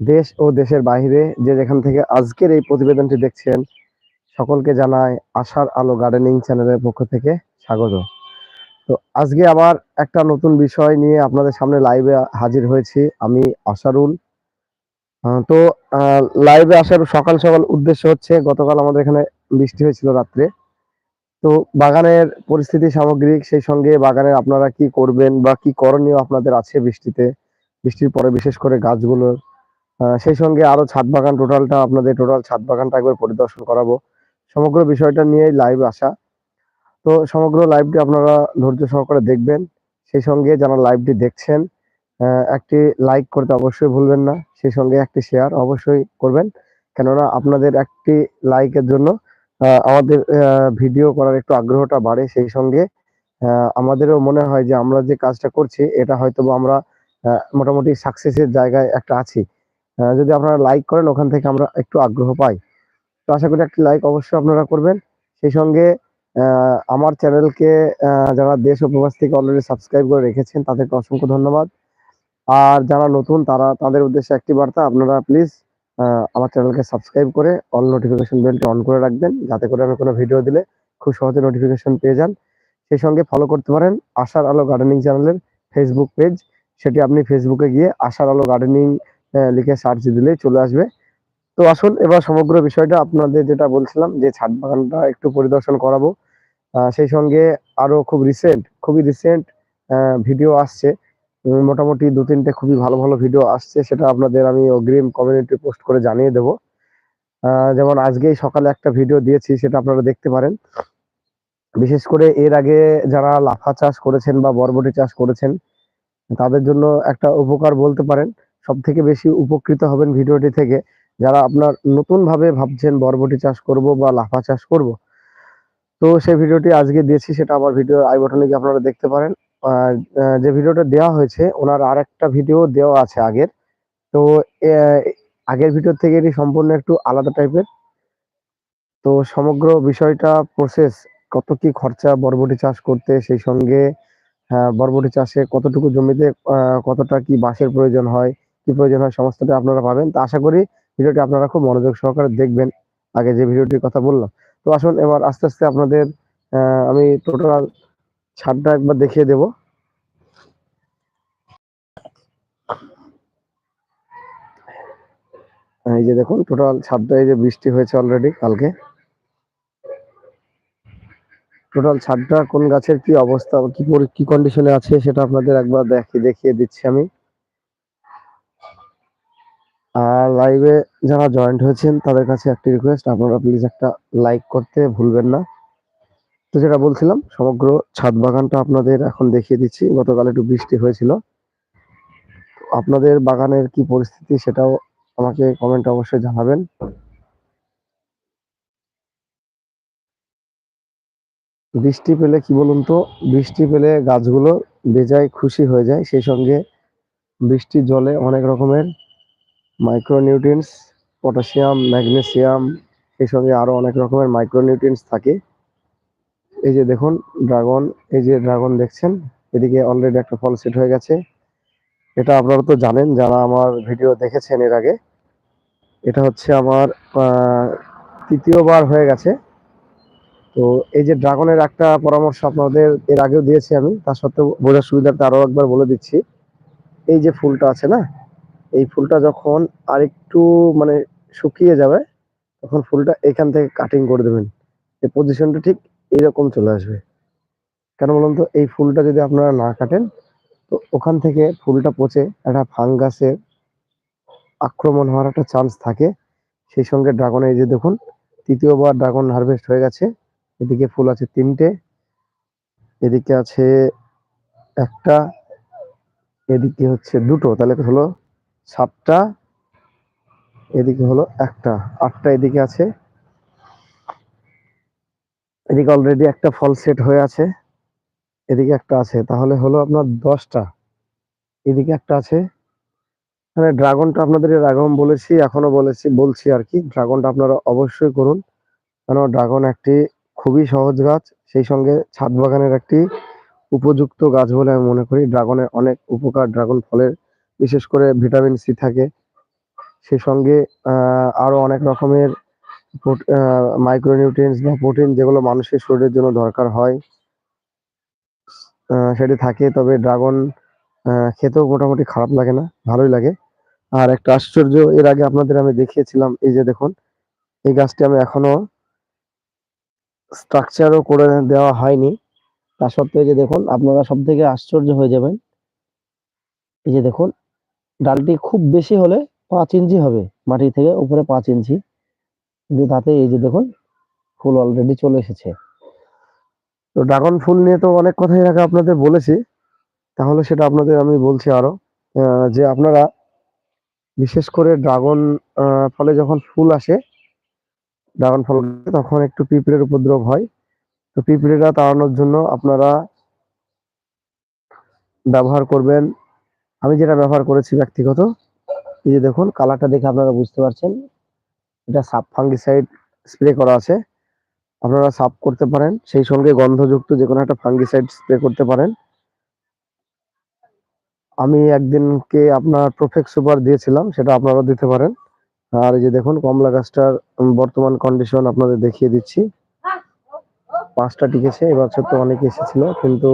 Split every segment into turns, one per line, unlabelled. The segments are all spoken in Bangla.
দেশ ও দেশের বাইরে যে যেখান থেকে আজকের এই প্রতিবেদনটি দেখছেন, সকলকে জানাই আশার আলো গার্ডেনিং চ্যানেলের পক্ষ থেকে স্বাগত। তো আজকে আবার একটা নতুন বিষয় নিয়ে আপনাদের সামনে লাইভে হাজির হয়েছি আমি আশারুল। তো লাইভে আসার সকাল সকাল উদ্দেশ্য হচ্ছে, গতকাল আমাদের এখানে বৃষ্টি হয়েছিল রাত্রে। তো বাগানের পরিস্থিতি সামগ্রিক, সেই সঙ্গে বাগানের আপনারা কি করবেন বা কি করণীয় আপনাদের আছে বৃষ্টিতে? বৃষ্টির পরে বিশেষ করে গাছগুলোর সেই সঙ্গে আরও ছাদ বাগান টোটালটা আপনাদের টোটাল ছাদ বাগানটা একবার পরিদর্শন করাবো। সমগ্র বিষয়টা নিয়ে লাইভ আসা। তো সমগ্র লাইভটি আপনারা ধৈর্য সহকারে দেখবেন। সেই সঙ্গে যারা লাইভটি দেখছেন একটি লাইক করতে অবশ্যই ভুলবেন না। সেই সঙ্গে একটি শেয়ার অবশ্যই করবেন। কেননা আপনাদের একটি লাইকের জন্য আমাদের ভিডিও করার একটু আগ্রহটা বাড়ে। সেই সঙ্গে আমাদেরও মনে হয় যে আমরা যে কাজটা করছি, এটা হয়তো আমরা মোটামুটি সাকসেসের জায়গায় একটা আছি। যদি আপনারা লাইক করেন, ওখান থেকে আমরা একটু আগ্রহ পাই। তো আশা করি একটি লাইক অবশ্যই আপনারা করবেন। সেই সঙ্গে আমার চ্যানেলকে যারা দেশ ও প্রবাস থেকে অলরেডি সাবস্ক্রাইব করে রেখেছেন, তাদেরকে অসংখ্য ধন্যবাদ। আর যারা নতুন, তারা, তাদের উদ্দেশ্যে একটি বার্তা, আপনারা প্লিজ আমার চ্যানেলকে সাবস্ক্রাইব করে অল নোটিফিকেশন বেলটি অন করে রাখবেন, যাতে করে আমি কোনো ভিডিও দিলে খুব সহজে নোটিফিকেশন পেয়ে যান। সেই সঙ্গে ফলো করতে পারেন আশার আলো গার্ডেনিং চ্যানেলের ফেসবুক পেজ সেটি আপনি ফেসবুকে গিয়ে আশার আলো গার্ডেনিং লিখে সার্চ দিলেই চলে আসবে। তো আসুন, এবার সমগ্র বিষয়টা আপনাদের যেটা বলছিলাম, যে ছাদ বাগানটা একটু পরিদর্শন করাবো। সেই সঙ্গে আরও খুব রিসেন্ট খুবই রিসেন্ট ভিডিও আসছে। মোটামুটি দু তিনটে খুবই ভালো ভালো ভিডিও আসছে, সেটা আপনাদের আমি অগ্রিম কমিউনিটি পোস্ট করে জানিয়ে দেবো। যেমন আজকেই সকালে একটা ভিডিও দিয়েছি, সেটা আপনারা দেখতে পারেন। বিশেষ করে এর আগে যারা লাফা চাষ করেছেন বা বরবটি চাষ করেছেন, তাদের জন্য একটা উপকার বলতে পারেন। সব থেকে বেশি উপকৃত হবেন ভিডিওটি থেকে যারা আপনার নতুন ভাবে ভাবছেন বরবটি চাষ করব বা লাফা চাষ করব। তো সেই ভিডিওটি আজকে দিয়েছি সেটা আমার ভিডিও আই বটনে গিয়ে আপনারা দেখতে পারেন। যে ভিডিওটা দেওয়া হয়েছে ওনার আর একটা ভিডিও দেওয়া আছে আগের। তো আগের ভিডিও থেকে এটি সম্পূর্ণ একটু আলাদা টাইপের। তো সমগ্র বিষয়টা প্রসেস কত কি খরচা বরবটি চাষ করতে সেই সঙ্গে আহ, বরবটি চাষে কতটুকু জমিতে কতটা কি বাঁশের প্রয়োজন হয় কি প্রয়োজন হয় সমস্তটা আপনারা পাবেন। তো আশা করি ভিডিওটি আপনারা খুব মনোযোগ সহকারে দেখবেন আগে যে ভিডিওটির কথা বললাম। তো আসুন এবার আস্তে আস্তে আপনাদের আমি টোটাল ছাদটা একবার দেখিয়ে দেব। এই যে দেখুন, টোটাল ছাদটা, এই যে বৃষ্টি হয়েছে অলরেডি কালকে। টোটাল ছাদটা কোন গাছের কি অবস্থা, কি কি কন্ডিশনে আছে সেটা আপনাদের একবার দেখিয়ে দেখিয়ে দিচ্ছি আমি। আর লাইভে যারা জয়েন্ট হয়েছেন, তাদের কাছে একটি রিকোয়েস্ট আপনারা প্লিজ একটা লাইক করতে ভুলবেন না। তো যেটা বলছিলাম, সমগ্র ছাদ বাগানটা আপনাদের এখন দেখিয়ে দিচ্ছি। গতকাল একটু বৃষ্টি হয়েছিল। আপনাদের বাগানের কি পরিস্থিতি সেটাও আমাকে কমেন্টে অবশ্যই জানাবেন। বৃষ্টি পেলে কি বলুন তো? বৃষ্টি পেলে গাছগুলো বেজায় খুশি হয়ে যায়। সেই সঙ্গে বৃষ্টির জলে অনেক রকমের মাইক্রোনিউট্রিয়েন্টস, পটাশিয়াম, ম্যাগনেসিয়াম সেই সঙ্গে আরও অনেক রকমের মাইক্রোনিউট্রিয়েন্টস থাকে। এই যে দেখুন, ড্রাগন, এই যে ড্রাগন দেখছেন, এদিকে অলরেডি একটা ফল সেট হয়ে গেছে। এটা আপনারা তো জানেন, যারা আমার ভিডিও দেখেছেন এর আগে, এটা হচ্ছে আমার তৃতীয়বার হয়ে গেছে। তো এই যে ড্রাগনের একটা পরামর্শ আপনাদের এর আগেও দিয়েছি আমি তার সত্ত্বেও বোঝার সুবিধার্থে আরও একবার বলে দিচ্ছি। এই যে ফুলটা আছে না এই ফুলটা যখন আরেকটু মানে শুকিয়ে যাবে, তখন ফুলটা এখান থেকে কাটিং করে দেবেন। এই পজিশনটা ঠিক এইরকম চলে আসবে। কেন বলুন তো? এই ফুলটা যদি আপনারা না কাটেন, তো ওখান থেকে ফুলটা পচে একটা ফাঙ্গাসের আক্রমণ হওয়ার একটা চান্স থাকে। সেই সঙ্গে ড্রাগন এই যে দেখুন, তৃতীয়বার ড্রাগন হারভেস্ট হয়ে গেছে। এদিকে ফুল আছে তিনটে, এদিকে আছে একটা, এদিকে হচ্ছে দুটো। তাহলে হলো সাতটা, এদিকে হলো একটা, আটটা এদিকে আছে। এদিকে অলরেডি একটা ফল সেট হয়ে আছে। এদিকে একটা আছে, তাহলে হলো আপনার দশটা। এদিকে একটা আছে। মানে ড্রাগনটা আপনাদের আগেও বলেছি এখনও বলেছি, বলছি আর কি ড্রাগনটা আপনারা অবশ্যই করুন। কেন ড্রাগন একটি খুবই সহজ গাছ, সেই সঙ্গে ছাদ বাগানের একটি উপযুক্ত গাছ বলে আমি মনে করি। ড্রাগনের অনেক উপকার ড্রাগন ফলের বিশেষ করে ভিটামিন সি থাকে। সেই সঙ্গে আহ, আরও অনেক রকমের মাইক্রোনিউট্রিয়েন্টস বা প্রোটিন যেগুলো মানুষের শরীরের জন্য দরকার হয় সেটি থাকে। তবে ড্রাগন খেতেও মোটামুটি খারাপ লাগে না ভালোই লাগে। আর একটা আশ্চর্য এর আগে আপনাদের আমি দেখিয়েছিলাম এই যে দেখুন এই গাছটি আমি এখনও স্ট্রাকচারও করে দেওয়া হয়নি। তা সত্ত্বেও যে দেখুন আপনারা সব থেকে আশ্চর্য হয়ে যাবেন। এই যে দেখুন ডালটি খুব বেশি হলে পাঁচ ইঞ্চি হবে মাটি থেকে উপরে পাঁচ ইঞ্চি। কিন্তু তাতে এই যে দেখুন, ফুল অলরেডি চলে এসেছে। তো ড্রাগন ফুল নিয়ে তো অনেক কথাই আগে আপনাদের বলেছি। তাহলে সেটা আপনাদের আমি বলছি আরও যে আপনারা বিশেষ করে ড্রাগন ফলে যখন ফুল আসে, ড্রাগন ফল তখন একটু পিঁপড়ের উপদ্রব হয়। তো পিঁপড়েরা তাড়ানোর জন্য আপনারা ব্যবহার করবেন আমি যেটা ব্যবহার করেছি ব্যক্তিগত, এই যে দেখুন, কালারটা দেখে আপনারা বুঝতে পারছেন। এটা সাব ফাঙ্গিসাইড স্প্রে করা আছে। আপনারা সাফ করতে পারেন, সেই সঙ্গে গন্ধযুক্ত যে কোনো একটা ফাঙ্গিসাইড স্প্রে করতে পারেন। আমি একদিনকে আপনার প্রফেক্ট সুপার দিয়েছিলাম, সেটা আপনারা দিতে পারেন। আর এই যে দেখুন, কমলা গাছটার বর্তমান কন্ডিশন আপনাদের দেখিয়ে দিচ্ছি। পাঁচটা টিকেছে এবছর তো অনেক এসেছিল, কিন্তু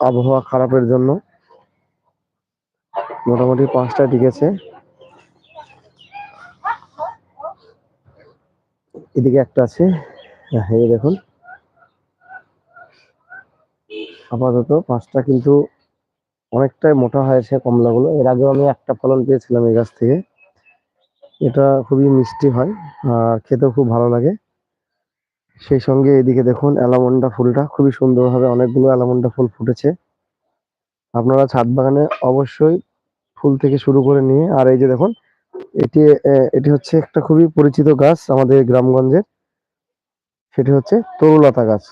আবহাওয়া খারাপের জন্য মোটামুটি পাঁচটা টিকেছে এদিকে একটা আছে। হ্যাঁ, দেখুন। আপাতত পাঁচটা কিন্তু অনেকটাই মোটা হয়েছে কমলাগুলো। এর আগেও আমি একটা ফলন পেয়েছিলাম এই গাছ থেকে। এটা খুবই মিষ্টি হয় আর খেতেও খুব ভালো লাগে। সেই সঙ্গে এদিকে দেখুন অ্যালামন্ডা ফুলটা। খুবই সুন্দরভাবে অনেকগুলো অ্যালামন্ডা ফুল ফুটেছে। আপনারা ছাদ বাগানে অবশ্যই ফুল থেকে শুরু করে নিয়ে, আর এই যে দেখুন, এটি এটি হচ্ছে একটা খুবই পরিচিত গাছ আমাদের গ্রামগঞ্জের। সেটি হচ্ছে তরুলতা গাছ।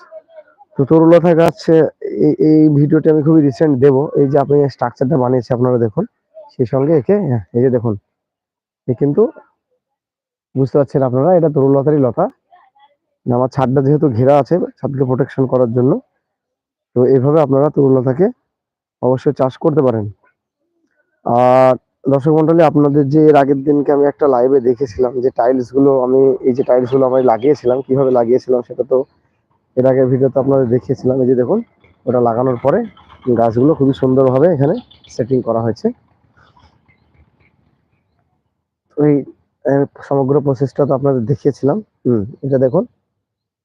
তো তরুলতা গাছ এই ভিডিওটি আমি খুবই রিসেন্ট দেব। এই যে আপনি স্ট্রাকচারটা বানিয়েছি আপনারা দেখুন, সেই সঙ্গে একে এই যে দেখুন, এ কিন্তু বুঝতে পারছেন আপনারা, এটা তরুলতারই লতা। আমার ছাদটা যেহেতু ঘেরা আছে, ছাদকে প্রোটেকশন করার জন্য, তো এইভাবে আপনারা তরুলতাকে অবশ্যই চাষ করতে পারেন। আর দর্শক মন্ডলী, আপনাদের যে এর আগের দিনকে আমি একটা লাইভে দেখেছিলাম, যে টাইলসগুলো আমি, এই যে টাইলসগুলো আমি লাগিয়েছিলাম, কীভাবে লাগিয়েছিলাম সেটা তো এর আগের ভিডিওতে আপনাদের দেখিয়েছিলাম। এই যে দেখুন, ওটা লাগানোর পরে গাছগুলো খুবই সুন্দরভাবে এখানে সেটিং করা হয়েছে। এই সমগ্র প্রসেসটা তো আপনাদের দেখিয়েছিলাম। হুম, এটা দেখুন,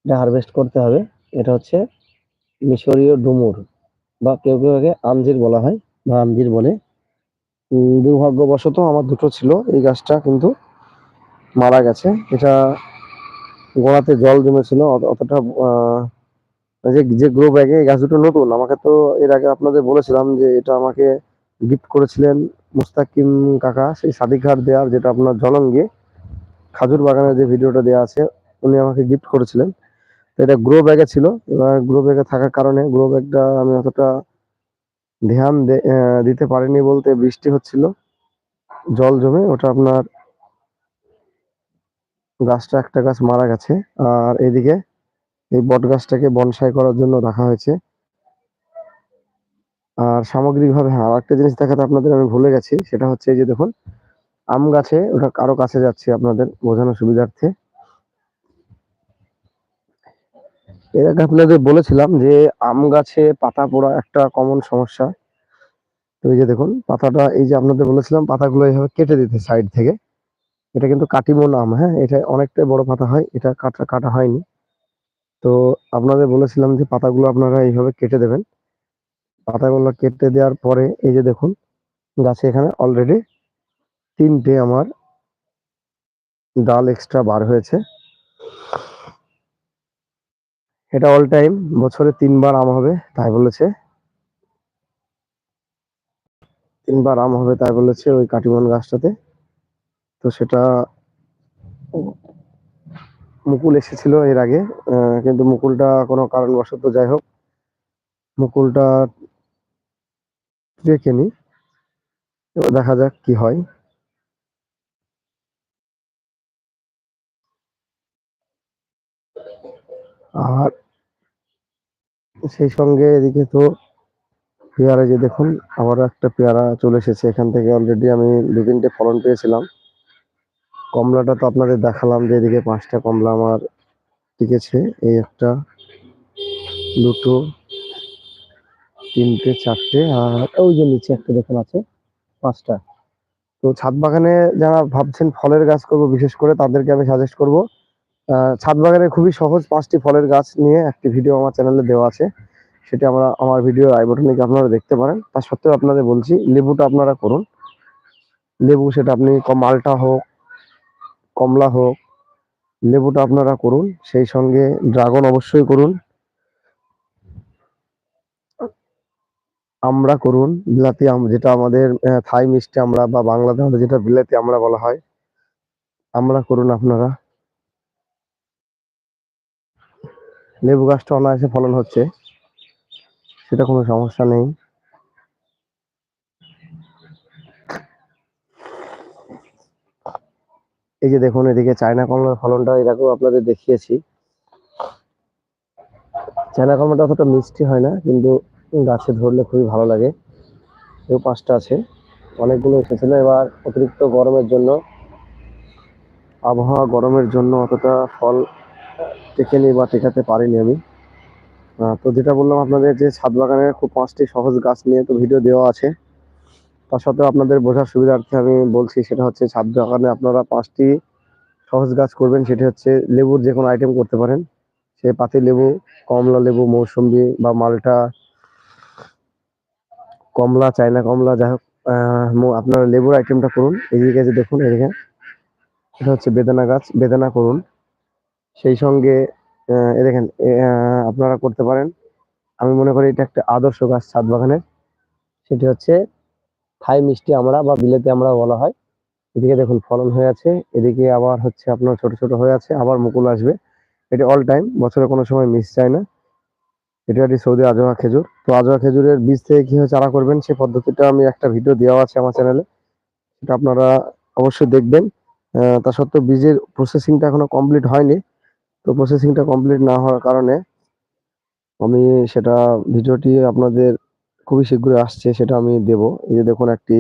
এটা হারভেস্ট করতে হবে। এটা হচ্ছে মিশরীয় ডুমুর, বা কেউ কেউ একে আমজির বলা হয়, বা আমজির বলে। দুর্ভাগ্যবশত আমার দুটো ছিল, এই গাছটা কিন্তু মারা গেছে। এটা গোড়াতে জল জমেছিল অতটা যে যে গ্রো ব্যাগে এই গাছ দুটো নতুন, আমাকে তো এর আগে আপনাদের বলেছিলাম যে এটা আমাকে গিফট করেছিলেন মুস্তাকিম কাকা, সেই সাদিঘাট দেওয়ার যেটা আপনার জলঙ্গে, খাজুর বাগানের যে ভিডিওটা দেওয়া আছে, উনি আমাকে গিফট করেছিলেন। এটা গ্রো ব্যাগে ছিল, এবার গ্রো ব্যাগে থাকার কারণে গ্রো ব্যাগটা আমি অতটা ধ্যান দিতে পারেনি বলতে বৃষ্টি হচ্ছিল। জল জমে ওটা আপনার গাছটা একটা গাছ মারা গেছে। আর এদিকে এই বট গাছটাকে বনসাই করার জন্য রাখা হয়েছে। আর সামগ্রিকভাবে হ্যাঁ আরেকটা জিনিস দেখাতে আপনাদের আমি ভুলে গেছি, সেটা হচ্ছে এই যে দেখুন, আম গাছে ওটা কারও কাছে যাচ্ছে আপনাদের বোঝানোর সুবিধার্থে। এর আগে আপনাদের বলেছিলাম যে আম গাছে পাতা পোড়া একটা কমন সমস্যা। তো এই যে দেখুন, পাতাটা, এই যে আপনাদের বলেছিলাম, পাতাগুলো এইভাবে কেটে দিতে সাইড থেকে। এটা কিন্তু কাটিমন আম হ্যাঁ? এটা অনেকটাই বড় পাতা হয়, এটা কাটা কাটা হয়নি। তো আপনাদের বলেছিলাম যে পাতাগুলো আপনারা এইভাবে কেটে দেবেন। পাতাগুলো কেটে দেওয়ার পরে, এই যে দেখুন, গাছে এখানে অলরেডি তিনটে আমার ডাল এক্সট্রা বার হয়েছে। এটা অল টাইম বছরে তিনবার আম হবে, তাই বলেছে। তিনবার আম হবে, তাই বলেছে ওই কাটিমন গাছটাতে। তো সেটা মুকুল এসেছিল এর আগে কিন্তু মুকুলটা কোনো কারণবশত যাই হোক, মুকুলটা রেখেনি এবার দেখা যাক কি হয়। আর সেই সঙ্গে এদিকে তো পেয়ারা যে দেখুন, আবারও একটা পেয়ারা চলে এসেছে। এখান থেকে অলরেডি আমি দু তিনটে ফলন পেয়েছিলাম। কমলাটা তো আপনাদের দেখালাম যে এদিকে পাঁচটা কমলা আমার টিকেছে। এই একটা, দুটো, তিনটে, চারটে, আর ওই যে নিচে একটা দেখুন আছে, পাঁচটা। তো ছাদ বাগানে যারা ভাবছেন ফলের গাছ করব, বিশেষ করে তাদেরকে আমি সাজেস্ট করব ছাদ বাগানে খুবই সহজ পাঁচটি ফলের গাছ নিয়ে একটি ভিডিও আমার চ্যানেলে দেওয়া আছে। সেটা আমরা, আমার ভিডিও আই বটনে আপনারা দেখতে পারেন। তা সত্ত্বেও আপনাদের বলছি, লেবুটা আপনারা করুন। লেবু সেটা আপনি মালটা হোক, কমলা হোক, লেবুটা আপনারা করুন। সেই সঙ্গে ড্রাগন অবশ্যই করুন। আমরা করুন, বিলাতি আম যেটা আমাদের থাই মিষ্টি আমরা বা বাংলাতে আমাদের যেটা বিলাতি আমরা বলা হয়, আমরা করুন আপনারা। লেবু গাছটা অনায়াসে ফলন হচ্ছে। সেটা কোনো সমস্যা নেই। এই যে দেখুন, এদিকে চায়না কমলার ফলনটা এরকম আপনাদের দেখিয়েছি। চায়না কমলাটা অতটা মিষ্টি হয় না, কিন্তু গাছে ধরলে খুবই ভালো লাগে। এও পাঁচটা আছে। অনেকগুলো এসেছিল এবার অতিরিক্ত গরমের জন্য, আবহাওয়া গরমের জন্য অতটা ফল টেকেনি বা টেকাতে পারিনি আমি। তো যেটা বললাম আপনাদের যে ছাদ বাগানের খুব পাঁচটি সহজ গাছ নিয়ে তো ভিডিও দেওয়া আছে। তার সাথেও আপনাদের বোঝার সুবিধার্থে আমি বলছি, সেটা হচ্ছে ছাদ বাগানে আপনারা পাঁচটি সহজ গাছ করবেন, সেটি হচ্ছে লেবুর যে কোনো আইটেম করতে পারেন। সে পাতি লেবু, কমলা লেবু, মৌসুম্বি বা মালটা, কমলা, চায়না কমলা, যাই হোক আপনারা লেবুর আইটেমটা করুন। এদিকে যে দেখুন, এদিকে। এটা হচ্ছে বেদানা গাছ, বেদানা করুন। সেই সঙ্গে এ দেখেন আপনারা করতে পারেন। আমি মনে করি এটা একটা আদর্শ গাছ ছাদ বাগানের সেটি হচ্ছে থাই মিষ্টি আমরা বা বিলেতে আমরা বলা হয়। এদিকে দেখুন ফলন হয়ে আছে, এদিকে আবার হচ্ছে আপনার ছোট ছোট হয়ে আছে, আবার মুকুল আসবে। এটা অল টাইম বছরে কোনো সময় মিস যায় না। এটা একটি সৌদি আজোয়া খেজুর। তো আজোয়া খেজুরের বীজ থেকে কীভাবে চারা করবেন? সেই পদ্ধতিটা আমি একটা ভিডিও দেওয়া আছে আমার চ্যানেলে সেটা আপনারা অবশ্যই দেখবেন। তা সত্ত্বেও বীজের প্রসেসিংটা এখনও কমপ্লিট হয়নি। তো প্রসেসিংটা কমপ্লিট না হওয়ার কারণে আমি সেটা ভিডিওটি আপনাদের খুবই শীঘ্রই আসছে, সেটা আমি দেব। এই যে দেখুন একটি,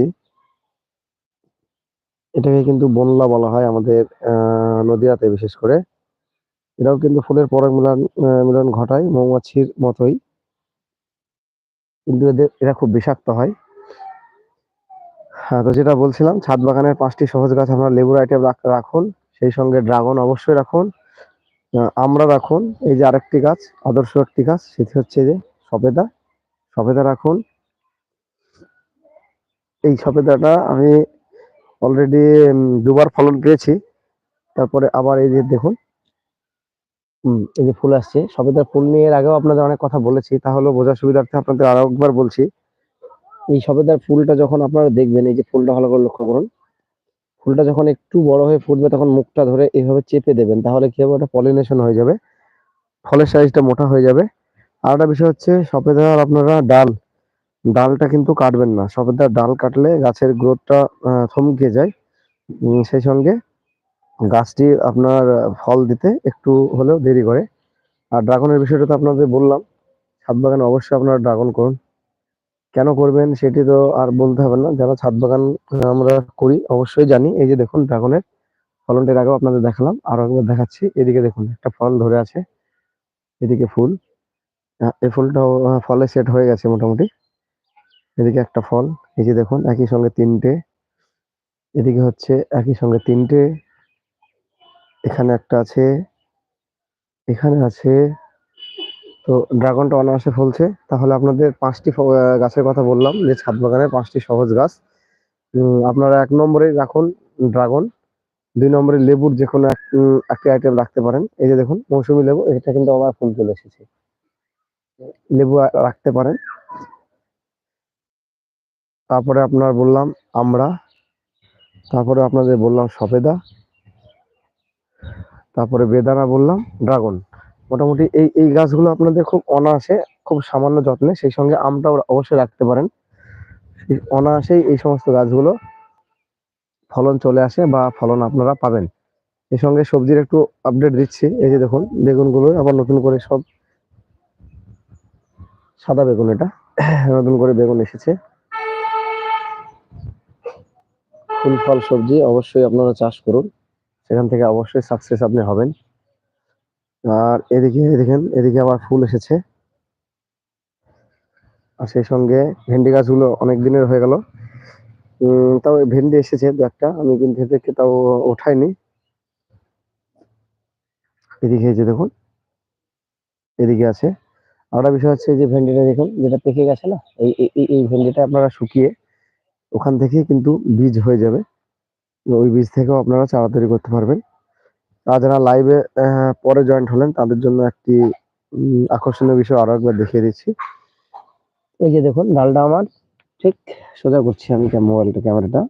এটাকে কিন্তু বনলা বলা হয় আমাদের নদীয়াতে বিশেষ করে। এটাও কিন্তু ফুলের পরাগ মিলন মিলন ঘটায় মৌমাছির মতোই। কিন্তু এদের, এরা খুব বিষাক্ত হয়। হ্যাঁ তো যেটা বলছিলাম, ছাদ বাগানের পাঁচটি সহজ গাছ আপনার লেবুর আইটেম রাখুন। সেই সঙ্গে ড্রাগন অবশ্যই রাখুন। আমরা রাখুন এই যে আরেকটি গাছ আদর্শ একটি গাছ সেটি হচ্ছে যে সবেদা। সবেদা রাখুন। এই সবেদাটা আমি অলরেডি দুবার ফলন পেয়েছি। তারপরে আবার এই যে দেখুন হুম, এই যে ফুল আসছে। সবেদার ফুল নিয়ে এর আগেও আপনাদের অনেক কথা বলেছি। তাহলে বোঝার সুবিধার্থে আপনাদের আরও একবার বলছি। এই সবেদার ফুলটা যখন আপনারা দেখবেন এই যে ফুলটা ভালো করে লক্ষ্য করুন ফুলটা যখন একটু বড় হয়ে ফুটবে তখন মুখটা ধরে এইভাবে চেপে দেবেন, তাহলে কি হবে? ওটা পলিনেশন হয়ে যাবে। ফলের সাইজটা মোটা হয়ে যাবে। আর একটা বিষয় হচ্ছে সবেদার আপনারা ডাল, ডালটা কিন্তু কাটবেন না। সবেদার ডাল কাটলে গাছের গ্রোথটা থমকে যায়। সেই সঙ্গে গাছটি আপনার ফল দিতে একটু হলেও দেরি করে। আর ড্রাগনের বিষয়টা তো আপনাদের বললাম। ছাদ বাগানে অবশ্যই আপনারা ড্রাগন করুন। কেন করবেন সেটি তো আর বলতে হবে না। যারা ছাদ বাগান আমরা করি, অবশ্যই জানি। এই যে দেখুন, ড্রাগনের ফলনটা এর আগেও আপনাদের দেখালাম আরও একবার দেখাচ্ছি। এদিকে দেখুন, একটা ফল ধরে আছে, এদিকে ফুল। এই ফুলটাও ফলে সেট হয়ে গেছে মোটামুটি। এদিকে একটা ফল, এই যে দেখুন, একই সঙ্গে তিনটে। এদিকে হচ্ছে একই সঙ্গে তিনটে। এখানে একটা আছে, এখানে আছে তো ড্রাগনটা অনায়াসে ফলছে। তাহলে আপনাদের পাঁচটি গাছের কথা বললাম, যে ছাদ বাগানের পাঁচটি সহজ গাছ। আপনারা এক নম্বরে রাখুন ড্রাগন, দুই নম্বরে লেবুর যে কোনো একটি আইটেম রাখতে পারেন। এই যে দেখুন, মৌসুমী লেবু, এটা কিন্তু আবার ফুল চলে এসেছে। লেবু রাখতে পারেন। তারপরে আপনার বললাম আমরা, তারপরে আপনাদের বললাম সফেদা তারপরে বেদানা বললাম ড্রাগন। মোটামুটি এই এই গাছগুলো আপনাদের খুব অনায়াসে খুব সামান্য যত্নে সেই সঙ্গে আমটাও অবশ্যই রাখতে পারেন। অনায়াসেই এই সমস্ত গাছগুলো ফলন চলে আসে বা ফলন আপনারা পাবেন। এই সঙ্গে সবজির একটু আপডেট দিচ্ছি। এই যে দেখুন, বেগুনগুলো আবার নতুন করে সব সাদা বেগুন এটা। নতুন করে বেগুন এসেছে। ফুল, ফল, সবজি অবশ্যই আপনারা চাষ করুন। সেখান থেকে অবশ্যই সাকসেস আপনি হবেন। আর এদিকে দেখেন, এদিকে আবার ফুল এসেছে। আর সেই সঙ্গে ভেন্ডি গাছগুলো অনেক দিনের হয়ে গেল। তাও ভেন্ডি এসেছে দু একটা, আমি কিন্তু থেকে তাও ওঠাইনি। এদিকে যে দেখুন, এদিকে আছে। আরেকটা বিষয় হচ্ছে যে ভেন্ডিটা দেখুন, যেটা পেকে গেছে না, এই, এই- ভেন্ডিটা আপনারা শুকিয়ে ওখান থেকে কিন্তু বীজ হয়ে যাবে। ওই বীজ থেকেও আপনারা চারা তৈরি করতে পারবেন। যারা লাইভে পরে জয়েন্ট হলেন, তাদের জন্য একটি আকর্ষণীয় বিষয় আরও একবার দেখিয়ে দিচ্ছি। এই যে দেখুন ডালটা আমার। ঠিক, সোজা করছি আমি মোবাইলটা ক্যামেরাটা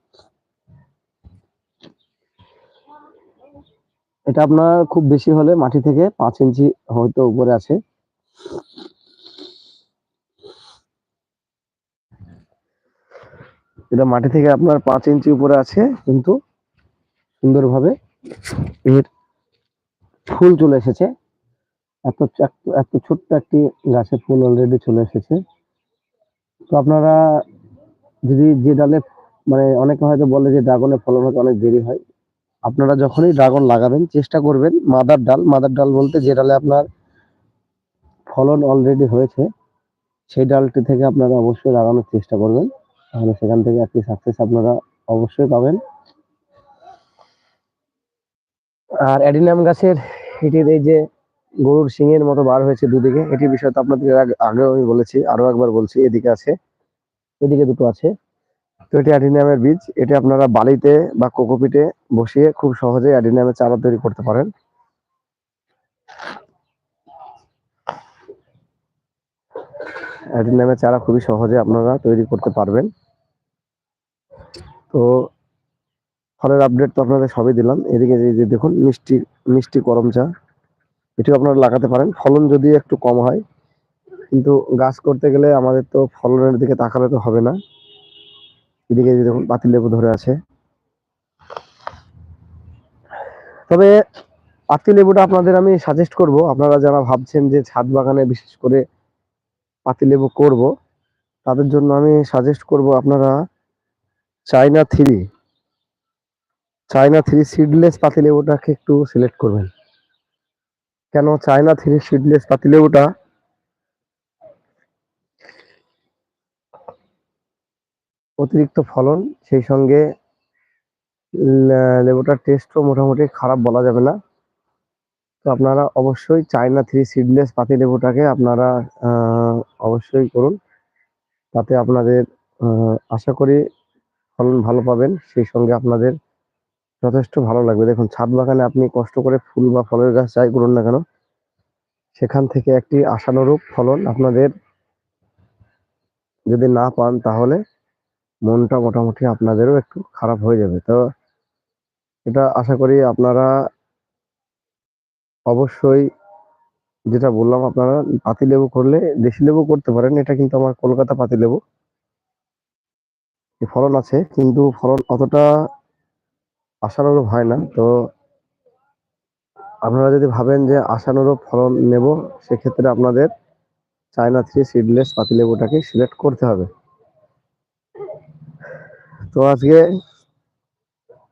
এটা আপনার খুব বেশি হলে মাটি থেকে পাঁচ ইঞ্চি হয়তো উপরে আছে। এটা মাটি থেকে আপনার পাঁচ ইঞ্চি উপরে আছে, কিন্তু সুন্দরভাবে এর ফুল চলে এসেছে। এত এত ছোট্ট একটি গাছে ফুল অলরেডি চলে এসেছে। তো আপনারা যদি যে ডালে মানে অনেকে হয়তো বলে যে ড্রাগনের ফলন হতে অনেক দেরি হয়। আপনারা যখনই ড্রাগন লাগাবেন, চেষ্টা করবেন মাদার ডাল। মাদার ডাল বলতে যে ডালে আপনার ফলন অলরেডি হয়েছে, সেই ডালটি থেকে আপনারা অবশ্যই লাগানোর চেষ্টা করবেন। তাহলে সেখান থেকে একটি সাকসেস আপনারা অবশ্যই পাবেন। আর অ্যাডিনাম গাছের এটির এই যে গরুর শিঙের মতো বার হয়েছে দুদিকে, এটির বিষয়ে তো আপনাদের আগে- আগেও আমি বলেছি আরও একবার বলছি, এদিকে আছে, এদিকে দুটো আছে। তো এটি অ্যাডিনিয়ামের বীজ, এটি আপনারা বালিতে বা কোকোপিটে বসিয়ে খুব সহজে অ্যাডিনিয়ামের চারা তৈরি করতে পারেন। অ্যাডিনিয়ামের চারা খুবই সহজে আপনারা তৈরি করতে পারবেন। তো ফলের আপডেট তো আপনাদের সবই দিলাম। এদিকে যে দেখুন, মিষ্টি মিষ্টি করম চা। এটিও আপনারা লাগাতে পারেন। ফলন যদি একটু কম হয়, কিন্তু গাছ করতে গেলে আমাদের তো ফলনের দিকে তাকালে তো হবে না। এদিকে যে দেখুন পাতিল লেবু ধরে আছে। তবে পাতি লেবুটা আপনাদের আমি সাজেস্ট করব। আপনারা যারা ভাবছেন যে ছাদ বাগানে বিশেষ করে পাতি লেবু করব, তাদের জন্য আমি সাজেস্ট করব আপনারা China three China three seedless পাতি লেবুটাকে একটু সিলেক্ট করবেন। কেন চায়না থ্রি সিডলেস পাতি লেবুটা? অতিরিক্ত ফলন, সেই সঙ্গে লেবুটার টেস্টও মোটামুটি খারাপ বলা যাবে না। তো আপনারা অবশ্যই চায়না থ্রি সিডলেস পাতি লেবুটাকে আপনারা অবশ্যই করুন। তাতে আপনাদের আশা করি ফলন ভালো পাবেন। সেই সঙ্গে আপনাদের যথেষ্ট ভালো লাগবে। দেখুন, ছাদ বাগানে আপনি কষ্ট করে ফুল বা ফলের গাছ যাই করুন না কেন, সেখান থেকে একটি আশানুরূপ ফলন আপনাদের যদি না পান তাহলে মনটা মোটামুটি আপনাদেরও একটু খারাপ হয়ে যাবে। তো এটা আশা করি আপনারা অবশ্যই যেটা বললাম, আপনারা পাতি লেবু করলে দেশি লেবু করতে পারেন, এটা কিন্তু আমার কলকাতা পাতি লেবু। ফলন আছে, কিন্তু ফলন অতটা আশানুরূপ হয় না। তো আপনারা যদি ভাবেন যে আশানুরূপ ফলন নেব, সেক্ষেত্রে আপনাদের চায়না থ্রি সিডলেস পাতি লেবুটাকে সিলেক্ট করতে হবে। তো আজকে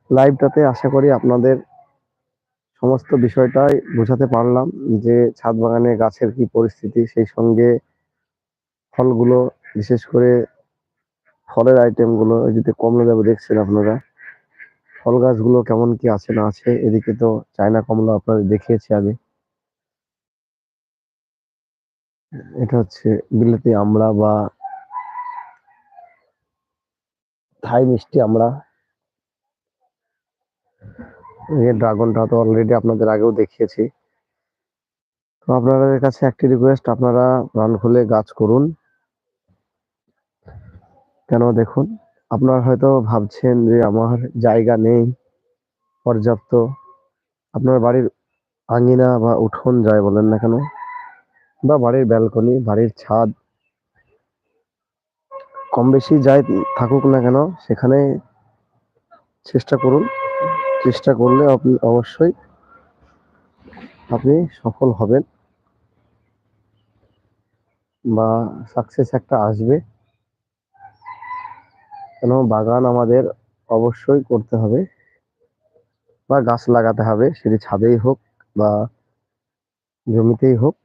লাইভটাতে আশা করি আপনাদের সমস্ত বিষয়টাই বোঝাতে পারলাম যে ছাদ বাগানে গাছের কি পরিস্থিতি, সেই সঙ্গে ফলগুলো, বিশেষ করে ফলের আইটেমগুলো যদি কমলা লেবু দেখছেন আপনারা। ফল গাছগুলো কেমন কি আছে না আছে, এদিকে তো চায়না কমলা আপনাদের দেখিয়েছি আগে। এটা হচ্ছে বিলেতি আমড়া বা থাই মিষ্টি আমড়া। এই ড্রাগনটা তো অলরেডি আপনাদের আগেও দেখিয়েছি। তো আপনাদের কাছে একটি রিকোয়েস্ট আপনারা প্রাণ খুলে গাছ করুন। কেন দেখুন? আপনারা হয়তো ভাবছেন যে আমার জায়গা নেই, পর্যাপ্ত। আপনার বাড়ির আঙিনা বা উঠোন যায় বলেন না কেন, বা বাড়ির ব্যালকনি, বাড়ির ছাদ কম বেশি যাই থাকুক না কেন, সেখানে চেষ্টা করুন। চেষ্টা করলে আপনি অবশ্যই আপনি সফল হবেন বা সাকসেস একটা আসবে। কেন বাগান আমাদের অবশ্যই করতে হবে বা গাছ লাগাতে হবে, সেটি ছাদেই হোক বা জমিতেই হোক।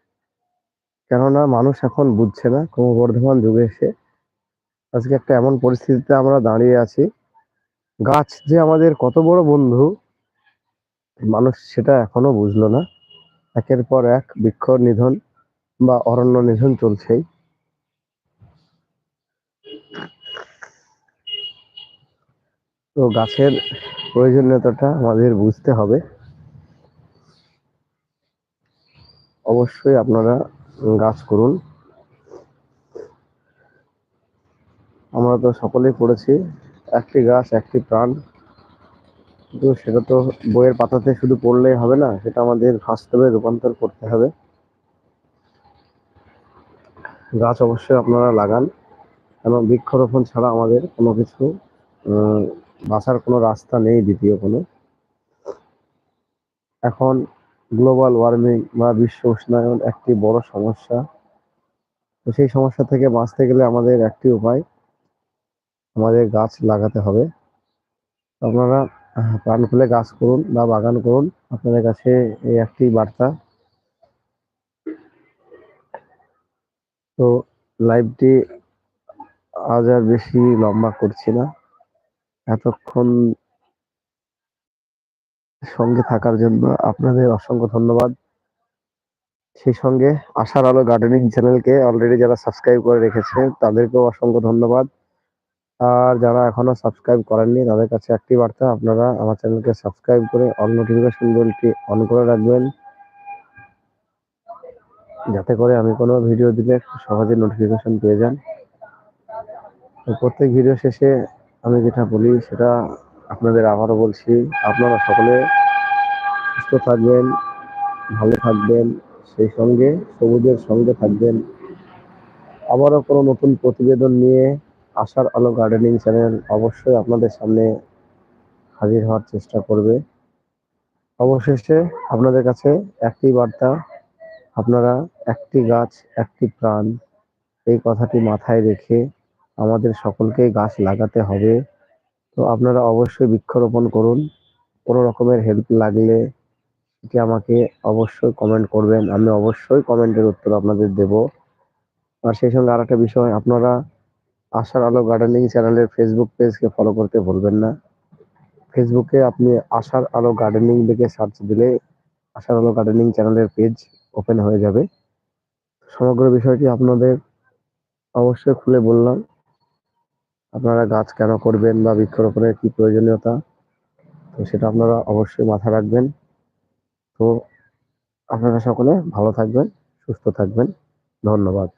কেননা মানুষ এখন বুঝছে না, ক্রমবর্ধমান যুগে এসে আজকে একটা এমন পরিস্থিতিতে আমরা দাঁড়িয়ে আছি। গাছ যে আমাদের কত বড় বন্ধু, মানুষ সেটা এখনও বুঝলো না। একের পর এক বৃক্ষ নিধন বা অরণ্য নিধন চলছেই। তো গাছের প্রয়োজনীয়তাটা আমাদের বুঝতে হবে। অবশ্যই আপনারা গাছ করুন। আমরা তো সকলেই পড়েছি, একটি গাছ, একটি প্রাণ। কিন্তু সেটা তো বইয়ের পাতাতে শুধু পড়লেই হবে না, সেটা আমাদের বাস্তবে রূপান্তর করতে হবে। গাছ অবশ্যই আপনারা লাগান কেন বৃক্ষরোপণ ছাড়া আমাদের কোনো কিছু বাঁচার কোনো রাস্তা নেই, দ্বিতীয় কোনো। এখন গ্লোবাল ওয়ার্মিং বা বিশ্ব উষ্ণায়ন একটি বড় সমস্যা। তো সেই সমস্যা থেকে বাঁচতে গেলে আমাদের একটি উপায়, আমাদের গাছ লাগাতে হবে। আপনারা প্রাণ খুলে গাছ করুন বা বাগান করুন। আপনাদের কাছে এই একটি বার্তা। তো লাইভটি আজ আর বেশি লম্বা করছি না। এতক্ষণ সঙ্গে থাকার জন্য আপনাদের অসংখ্য ধন্যবাদ। সেই সঙ্গে আশার আলো গার্ডেনিং চ্যানেলকে অলরেডি যারা সাবস্ক্রাইব করে রেখেছে, তাদেরকেও অসংখ্য ধন্যবাদ। আর যারা এখনও সাবস্ক্রাইব করেননি, তাদের কাছে একটি বার্তা, আপনারা আমার চ্যানেলকে সাবস্ক্রাইব করে অল নোটিফিকেশন বেলটি অন করে রাখবেন। যাতে করে আমি কোনো ভিডিও দিলে সহজে নোটিফিকেশন পেয়ে যান। প্রত্যেক ভিডিও শেষে আমি যেটা বলি সেটা আপনাদের আবারও বলছি, আপনারা সকলে সুস্থ থাকবেন, ভালো থাকবেন, সেই সঙ্গে সবুজের সঙ্গে থাকবেন। আবারও কোনো নতুন প্রতিবেদন নিয়ে আশার আলো গার্ডেনিং চ্যানেল অবশ্যই আপনাদের সামনে হাজির হওয়ার চেষ্টা করবে। অবশেষে আপনাদের কাছে একটি বার্তা, আপনারা একটি গাছ, একটি প্রাণ, এই কথাটি মাথায় রেখে আমাদের সকলকেই গাছ লাগাতে হবে। তো আপনারা অবশ্যই বৃক্ষরোপণ করুন। কোনো রকমের হেল্প লাগলে সেটি আমাকে অবশ্যই কমেন্ট করবেন। আমি অবশ্যই কমেন্টের উত্তর আপনাদের দেব। আর সেই সঙ্গে আর একটা বিষয়, আপনারা আশার আলো গার্ডেনিং চ্যানেলের ফেসবুক পেজকে ফলো করতে ভুলবেন না। ফেসবুকে আপনি আশার আলো গার্ডেনিং লিখে সার্চ দিলে আশার আলো গার্ডেনিং চ্যানেলের পেজ ওপেন হয়ে যাবে। সমগ্র বিষয়টি আপনাদের অবশ্যই খুলে বললাম। আপনারা গাছ কেন করবেন বা বৃক্ষরোপণের কি প্রয়োজনীয়তা? তো সেটা আপনারা অবশ্যই মাথা রাখবেন। তো আপনারা সকলে ভালো থাকবেন, সুস্থ থাকবেন। ধন্যবাদ।